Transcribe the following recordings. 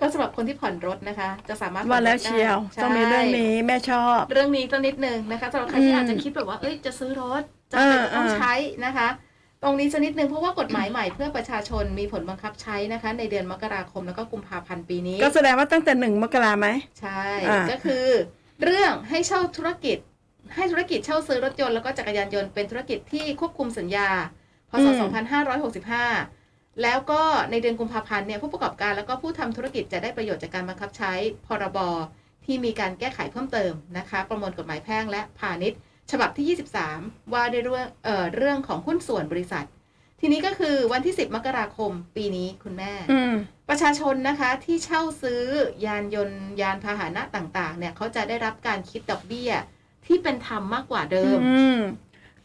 ก็สำหรับคนที่ผ่อนรถนะคะ จะสามารถว่าแล้วผ่อนรถได้เชียวใช่ต้องมีเรื่องนี้แม่ชอบ เรื่องนี้ต้องนิดนึงนะคะสำหรับใครที่อืมอาจจะคิดแบบว่าเอ้ยจะซื้อรถจะเป็นจะต้องอ่าใช้นะคะ ตรงนี้จะนิดนึงเพราะว่ากฎหมายใหม่เพื่อประชาชนมีผลบังคับใช้นะคะ ในเดือนมกราคมแล้วก็กุมภาพันธ์ปีนี้ ก็แสดงว่าตั้งแต่หนึ่งมกราไหม ใช่ อ่า ก็คือ เรื่องให้เช่าธุรกิจ ให้ธุรกิจเช่าซื้อรถยนต์แล้วก็จักรยานยนต์เป็นธุรกิจที่ควบคุมสัญญา พศ 2565 แล้วก็ในเดือนกุมภาพันธ์เนี่ยผู้ประกอบการแล้วก็ผู้ทำธุรกิจจะได้ประโยชน์จากการบังคับใช้พรบที่มีการแก้ไขเพิ่มเติมนะคะ ประมวลกฎหมายแพ่งและพาณิชย์ ฉบับที่ 23 ว่าด้วยเรื่องเอ่อเรื่องของหุ้นส่วนบริษัท ทีนี้ก็คือวันที่ 10 มกราคมปีนี้คุณแม่อืมประชาชนนะคะที่เช่าซื้อยานยนต์ยานพาหนะต่างๆ เนี่ยเขาจะได้รับการคิดดอกเบี้ยที่เป็นธรรมมากกว่าเดิมอืม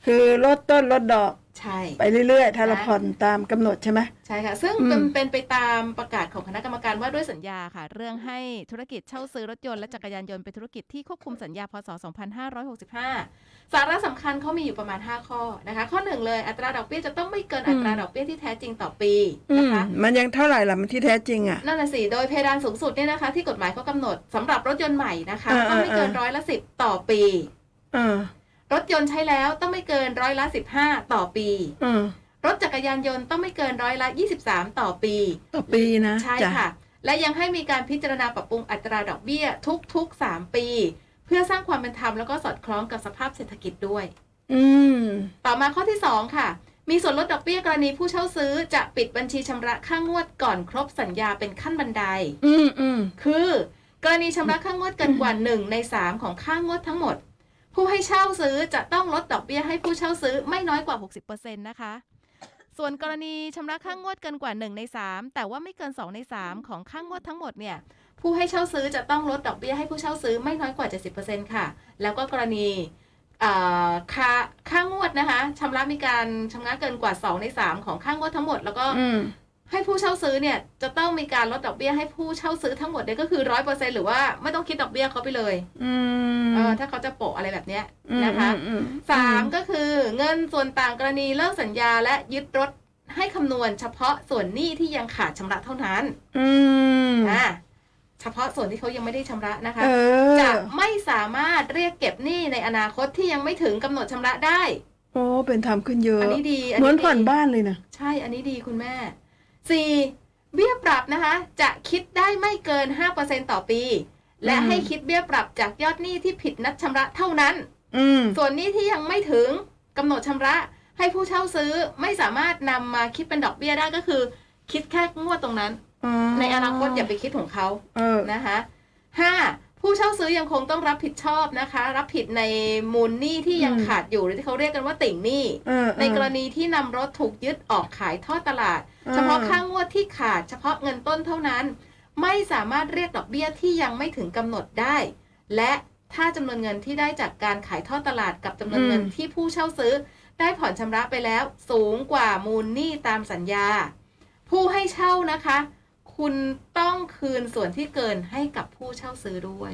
คือลดต้นลดดอก ใช่ ไปเรื่อยๆ ถ้าเรานะผ่อนตามกำหนดใช่ไหม ใช่ค่ะ ซึ่งอืมเป็นเป็นไปตามประกาศของคณะกรรมการว่าด้วยสัญญาค่ะ เรื่องให้ธุรกิจเช่าซื้อรถยนต์และจักรยานยนต์เป็นธุรกิจที่ควบคุมสัญญาพศ 2565 สาระสำคัญเขามีอยู่ประมาณ 5 ข้อนะคะ ข้อหนึ่งเลยอัตราดอกเบี้ยจะต้องไม่เกินอัตราดอกเบี้ยที่แท้จริงต่อปีอืนะมคะ มันยังเท่าไหร่ล่ะมันที่แท้จริงอะ นั่นน่ะสิ โดยเพดานสูงสุดเนี่ยนะคะ ที่กฎหมายเขากำหนดสำหรับรถยนต์ใหม่นะคะอ่าต้องไม่เกินอ่า ร้อยละสิบต่อปีอืม รถยนต์ใช้แล้วต้องไม่เกินร้อยละสิบห้าต่อปีอืมรถจักรยานยนต์ต้องไม่เกินร้อยละยี่สิบสามต่อปี ต่อปีนะใช่จ้ค่ะ และยังให้มีการพิจารณาปรับปรุงอัตราดอกเบี้ยทุกๆ3ปี เพื่อสร้างความเป็นธรรมแล้วก็สอดคล้องกับสภาพเศรษฐกิจด้วย อืมต่อมาข้อที่2ค่ะ มีส่วนลดดอกเบี้ยกรณีผู้เช่าซื้อจะปิดบัญชีชำระค่างวดก่อนครบสัญญาเป็นขั้นบันได อืมอืมคือกรณีชำระค่างวดเกินกว่า1ใน3ของค่างวดทั้งหมด ผู้ให้เช่าซื้อจะต้องลดดอกเบี้ยให้ผู้เช่าซื้อไม่น้อยกว่า 60%นะคะ ส่วนกรณีชำระค่างวดเกินกว่า 1 ใน 3 แต่ว่าไม่เกิน 2 ใน 3 ของค่างวดทั้งหมดเนี่ยผู้ให้เช่าซื้อจะต้องลดดอกเบี้ยให้ผู้เช่าซื้อไม่น้อยกว่า 70%ค่ะ แล้วก็กรณีค่าค่างวดนะคะชำระมีการชำระเกินกว่า 2 ใน 3 ของค่างวดทั้งหมด แล้วก็ ให้ผู้เช่าซื้อเนี่ยจะต้องมีการลดดอกเบี้ยให้ผู้เช่าซื้อทั้งหมดเนี่ยก็คือร้อยเปอร์เซ็นหรือว่าไม่ต้องคิดดอกเบี้ยเขาไปเลยอืมเออถ้าเขาจะโปะอะไรแบบเนี้ยอืมนะคะอืมสามก็คือเงินส่วนต่างกรณีเลิกสัญญาและยึดรถให้คำนวณเฉพาะส่วนหนี้ที่ยังขาดชำระเท่านั้น อืมอ่าเฉพาะส่วนที่เขายังไม่ได้ชำระนะคะเออจะไม่สามารถเรียกเก็บหนี้ในอนาคตที่ยังไม่ถึงกำหนดชำระได้ โอ้เป็นธรรมขึ้นเยอะ อันนี้ดี เหมือนดีผ่อนบ้านเลยนะ ใช่ อันนี้ดีคุณแม่ 4. เบี้ยปรับนะคะ จะคิดได้ไม่เกิน 5%ต่อปี และอืมให้คิดเบี้ยปรับจากยอดหนี้ที่ผิดนัดชำระเท่านั้น อืม ส่วนหนี้ที่ยังไม่ถึงกำหนดชำระ ให้ผู้เช่าซื้อไม่สามารถนำมาคิดเป็นดอกเบี้ยได้ก็คือ คิดแค่งวดตรงนั้น ในอนาคตอย่าไปคิดของเขาเออ นะคะห้า ผู้เช่าซื้อยังคงต้องรับผิดชอบนะคะ รับผิดในมูลหนี้ที่ยังอืมขาดอยู่หรือที่เขาเรียกกันว่าติ่งหนี้เออในกรณีที่นำรถถูกยึดออกขายทอดตลาดอ่าเฉพาะค่างวดที่ขาดเฉพาะเงินต้นเท่านั้น ไม่สามารถเรียกดอกเบี้ยที่ยังไม่ถึงกำหนดได้ และถ้าจำนวนเงินที่ได้จากการขายทอดตลาดกับจำนวนเงินที่ผู้เช่าซื้อ ได้ผ่อนชำระไปแล้ว สูงกว่ามูลหนี้ตามสัญญา ผู้ให้เช่านะคะ คุณต้องคืนส่วนที่เกินให้กับผู้เช่าซื้อด้วย